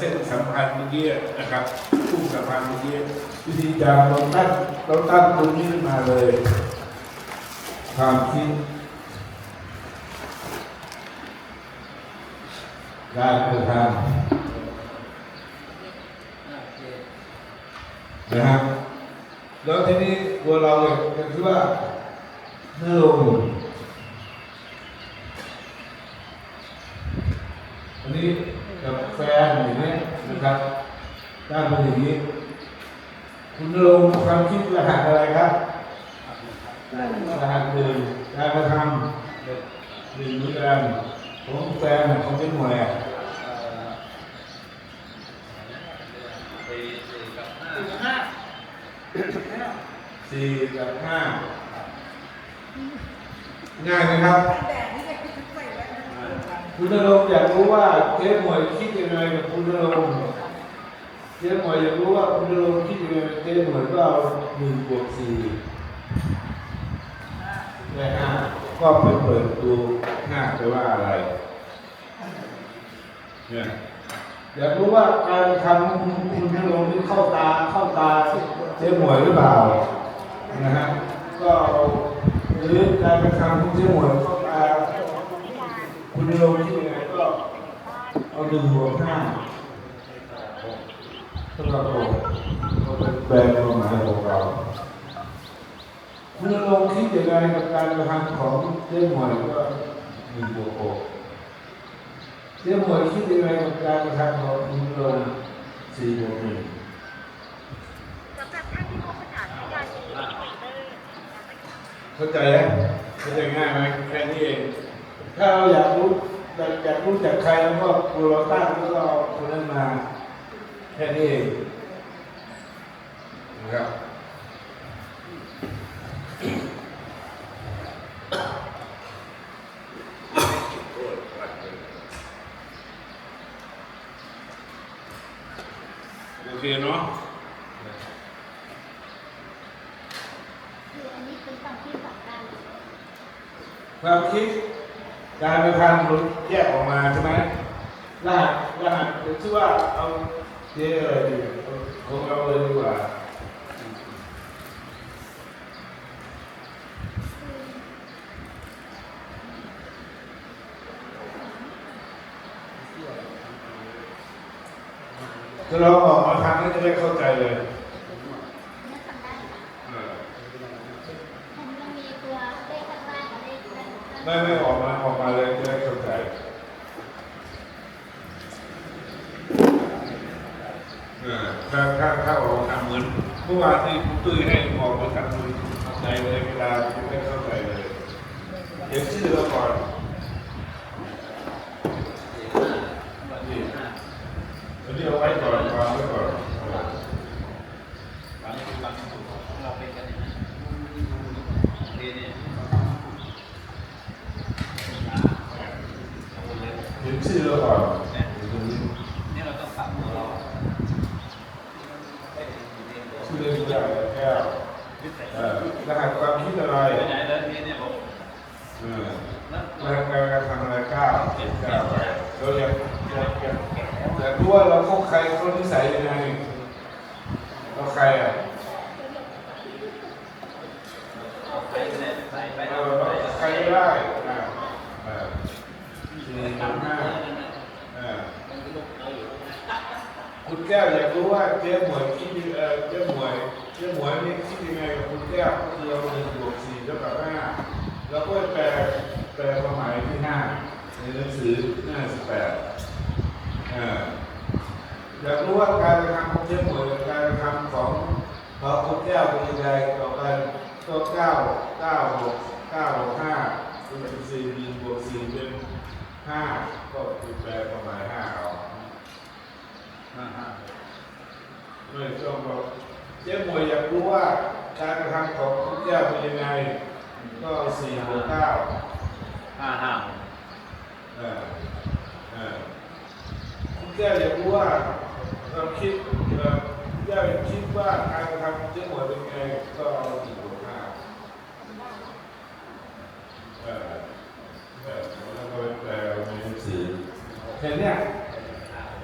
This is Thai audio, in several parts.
เส้นสัมพันธ์เมื่อกี้นะครับคู่สัมพันธ์เมื่อกี้วิธีการเราตั้งเราตั้งตรงนี้ขึ้นมาเลย ความคิดการกระทำนะครับแล้วทีนี้ตัวเราเนี่ยก็คือว่าเนื้อลงอันนี้ กับแฟนอย่างนี้นะครับตั้งเป็นอย่างนี้ คุณลงความคิดรหัสอะไรครับรหัสหนึ่งการกระทำหนึ่งเหมือนกันของแฟนของเป็นหน่วยสี่กับห้าง่ายไหมครับ แต่นี่จะคิดใส่ไว้นะ คุณนรงค์อยากรู้ว่าเจ๊หมวยคิดยังไงกับคุณนรงค์เจ๊หมวยอยากรู้ว่าคุณนรงค์คิดยังไงกับเจ๊หมวยก็เอาหนึ่งบวกสี่ได้ห้าก็ไปเปิดดูห้าแปว่าอะไรเนี่ยอยากรู้ว่าการทำคุณนรงค์นี่เข้าตาเข้าตาเจ๊หมวยหรือเปล่านะฮะก็เอาหรือการกระทำของเจ๊หมวยเข้า คุณนิยมที่ยังไงก็เอาหนึ่งบวกห้าสำหรับผมก็เป็นแปลความหมายของเรา คุณนิยมคิดยังไงกับการกระทำของเจ๊หมวยก็หนึ่งบวกหกเจ๊หมวยคิดยังไงกับการกระทำของคุณนิยมสี่บวกหนึ่งสำหรับท่านที่พบปัญหมีเข้าใจไหมเข้าใจง่ายไหมแค่นี้เอง ถ้าเราอยากรู้อยากอยากรู้จากใครแล้วก็ตัวเราตั้งแล้วเอาคนนั้นมาแค่นี้เองนะครับโอเคเนาะคืออันนี้เป็นความคิดของการความคิด การกระทำมันแยกออกมาใช่ไหมรหัสรหัสชื่อว่าเอาเจอะไรดีเอาของเราเลยดีกว่าจะลองออกมาทำให้จะได้เข้าใจเลย เนื้อทำได้ค่ะ เออ มันมันมีตัวเลขข้างล่างกับเลขข้าง ไม่ไม่ออกมาออกมาเลยจะได้เข้าใจเออถ้าถ้าถ้าออกมาทำเหมือนเมื่อวานที่คุณตุ้ยให้ออกมาทำมือในเลยเวลาจะได้เข้าใจเลยเดี๋ยวชื่อเราก่อนนี่อันนี้เอาไว้ก่อนวางไว้ก่อน เราเป็นกันอย่างนั้นเรียนเนี่ย เดี๋ยวชื่อเราก่อนอยู่ตรงนี้ นี่เราต้องปรับตัวเราให้ถึงเรียนตัว ชื่อเล่นชื่ออะไร แก้วรหัสความคิดอะไรไปไหนแล้วเรียนเนี่ยบอกเออแล้วแล้วการทำอะไรก้าวก้าวไปเราอยากอยากอยากอยากรู้ว่าเราเข้าใครเข้านิสัยยังไงเราใครอะไปไหนไปไปเอเอาอไปใครก็ได้สี่สามห้าคุณแก้วอยากรู้ว่าเจ๊หมวยคิดยังเออเจ๊หมวย เจ๊หมวยนี่คิดยังไงกับคุณแก้วก็คือเอาหนึ่งบวกสี่เท่ากับห้าแล้วก็แปลแปลความหมายที่ห้าในหนังสือหน้าสิบแปดอ่าอยากรู้ว่าการกระทำของเจ๊หมวยกับการกระทำของเขาคุณแก้วเป็นยังไงต่อกันก็เก้าเก้าหกเก้าหกห้าเป็นสี่หนึ่งบวกสี่เป็นห้าก็คือแปลความหมายห้าเอาอ่าฮะไม่ต้องบอก เจ๊หมวยอยากรู้ว่าการกระทำของคุณแก้วเป็นยังไง ก็เอาสี่บวกเก้าห้าห้าเออเออคุณแก้วอยากรู้ว่าเราคิดเอ่อคุณแก้วคิดว่าการกระทำของเจ๊หมวยเป็นยังไงก็เอาสี่บวกห้าเออเออแล้วก็แปลในหนังสือแค่นี้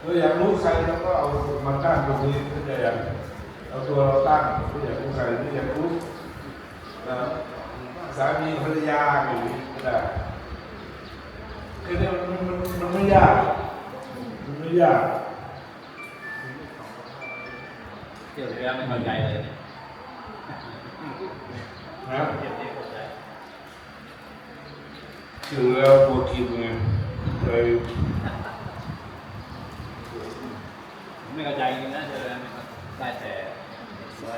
เราอยากรู้ใครเราก็เอามาตั้งตรงนี้ก็จะอยาก เอาตัวเราตั้งไม่อยากรู้ใครไม่อยากรู้นะสามีภรรยาอย่างนี้ก็ได้คือเนี่ยมันมันมันไม่ยากมันไม่ยากเที่ยวที่แล้วไม่เข้าใจเลยเนี่ยนะเที่ยวที่เข้าใจถึงแล้วปวดกินไงเลย ไม่เข้าใจจริงนะเที่ยวที่แล้วไม่เข้าได้แต่ไว้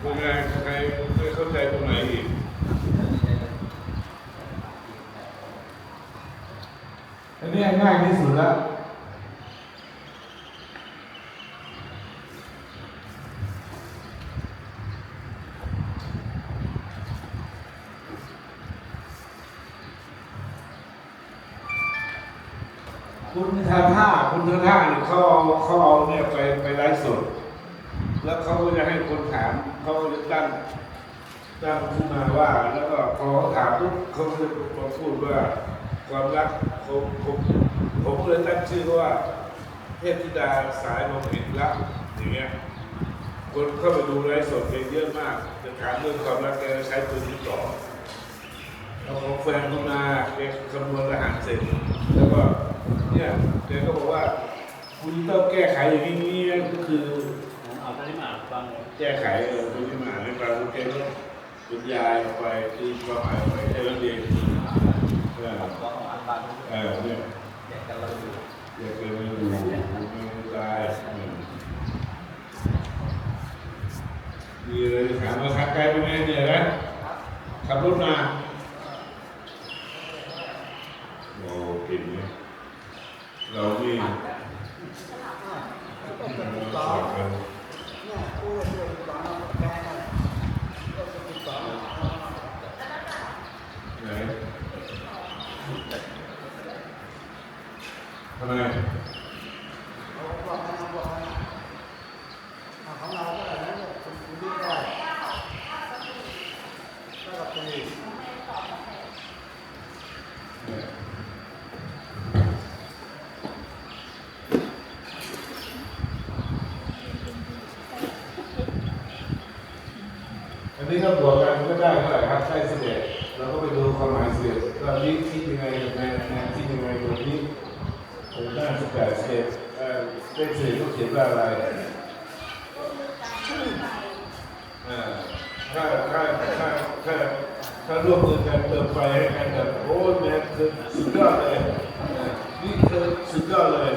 เป็นไงใครไม่ เข้าใจตรงไหนอีกอันนี้ง่ายที่สุดแล้วคุณทาท่าคุณทาท่าเนี่ยเขาเอาเขาเอาเนี่ยไปไปไลฟ์สด แล้วเขาก็จะให้คนถามเขาจะตั้ง ตั้งขึ้นมาว่า แล้วก็พอเขาถามปุ๊บเขาก็จะมาพูดว่า ความรักผมผมผมเลยตั้งชื่อว่า เทพธิดาสายมองเห็นรักอย่างเงี้ยคนเข้าไปดูไลฟ์สดเองเยอะมากจะถามเรื่องความรักแกใช้ตัวนี้ต่อเอาของแฟนเข้ามาแกคำนวณอาหารเสร็จ แล้วก็เนี่ยแกก็บอกว่า คุณต้องแก้ไขอย่างนี้ก็คือเอาท่าที่มาฟังแก้ไขเออคุณที่มาในการรู้แกก็ บรรยายออกไปตีความหายไปแค่นั้เองเออผมก็เออเออเนี่ยแยกกันเราดูแกเคยไม่ดูไม่ตายมีอะไรถามมาขับไกลไปไหมเนี่ยนะขับรถมาโอ้เก่งเนี่ยเรานี่สอนกัน เนี่ยกูจะเดินสอนเอาแกนั่นก็จะติดต่อ ไหนทำไม เขาบอกให้เขาบอกให้เอาของเราก็ได้นะเนี่ยคุณคุณดีได้แล้วก็ตี อั นนี้ก็บวกกันก็ได้เท่าไหร่ครับได้สิบเอ็ดเราก็ไปดูความหมายสิบเอ็ดตอนนี้คิดยังไงในในคิดยังไงตรงนี้ผมได้สิบแปดสิบเอ็ดเอ่อเลขสี่ก็เขียนว่าอะไรอ่อถ้าถ้าถ้าถ้าถ้าร่วมมือกันเติมไฟให้กันแบบโอ้แม่คือสุดยอดเลยนี่คือสุดยอดเลย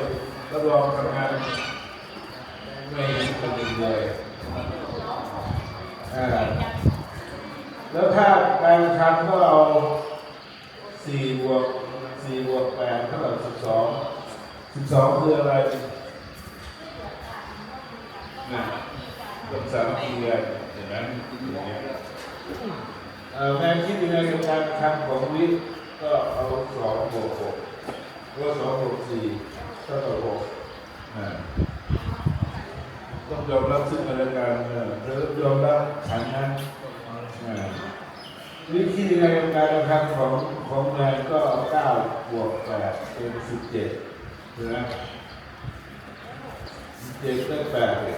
รับรองทำงานไม่เป็นเลย แล้วถ้าการทำก็เอาสี่บวกสี่บวกแปดเท่ากับสิบสองสิบสองคืออะไรนะต้องสามัคคีกันเห็นไหมอย่างเงี้แม่คิดยังไงกับการทำของวิทย์ก็เอาสองบวกหกก็สองบวกสี่เท่ากับหกอ่า ยอมรับซึ่งกันและกันเออเธอยอมรับฉันนั้นเออวิธีในการกระทำของของแมนก็เก้าบวกแปดเป็นสิบเจ็ดใช่ไหมสิบเจ็ดได้แปดเลย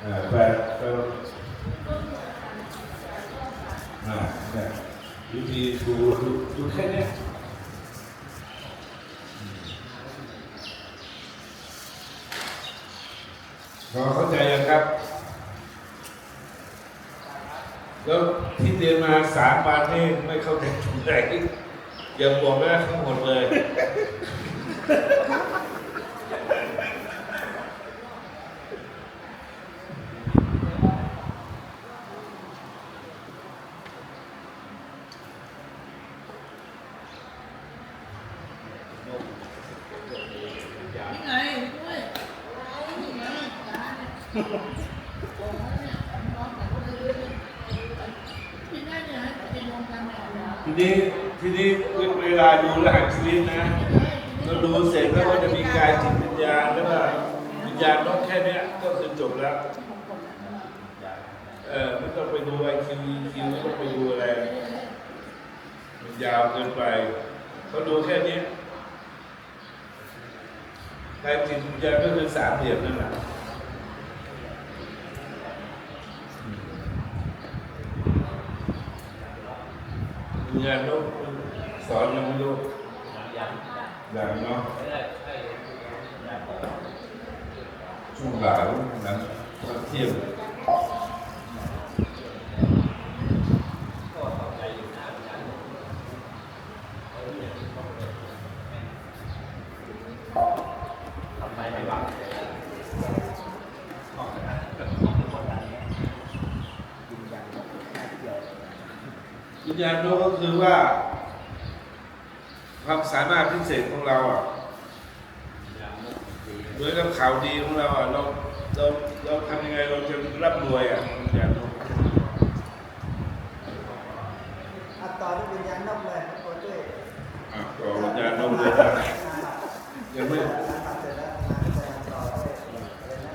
เออแปดก็อ่าเนี่ยวิธีดูดูดูแค่เนี้ พอเข้าใจยังครับ แล้วที่เรียนมาสามวันนี่ไม่เข้าใจตรงไหนยังบอกได้ทั้งหมดเลย นี่ไงด้วยนี่ไงร้านเนี่ยโอ้โหเนี่ยน้องแต่ก็เลยกินได้เนี่ยให้กินรวมกันเนี่ย ทีนี้ทีนี้เวลาดูรหัสชีวิตนะเราดูเสร็จแล้วก็จะมีกายจิตวิญญาณแล้วก็วิญญาณต้องแค่นี้ก็คือจบแล้วเออไม่ต้องไปดูไอคิวคิวไม่ต้องไปดูอะไรมันยาวเกินไปเขาดูแค่นี้ยรจิตวิญญาณก็คือสามเหลี่ยมนั่นแหละ ยังลูกสอนยังไม่ลูกยังย่างเนาะไม่ได้ใช่อย่างช่วงบ่ายหลังนะเที่ยง ก็เข้าใจอยู่นะอย่างทำไมไม่วาง วิญญาณโลกก็คือว่า ความสามารถพิเศษของเราอะอย่างมุกดีเหมือนกับข่าวดีของเราอะเราเราเราทำยังไงเราจะร่ำรวยอะวิญญาณโลกอัดต่อด้วยวิญญาณนอกเลยโอ้ยอะก็วิญญาณโลกเลยนะยังไม่งานตัดเสร็จแล้วงานแสดงต่อเลยอะไรนะ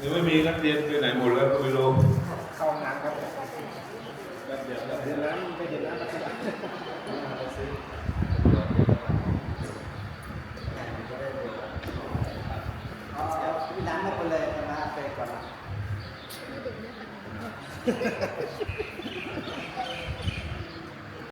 ยังไม่มีนักเรียนไปไหนหมดแล้วก็ไม่รู้เข้าห้องน้ำครับเดี๋ยวเดี๋ยวร้านไปเดี๋ยวร้านปฏิบัติไปซื้อเอาเอาวิญญาณนอกไป เลยนะไปก่อนละ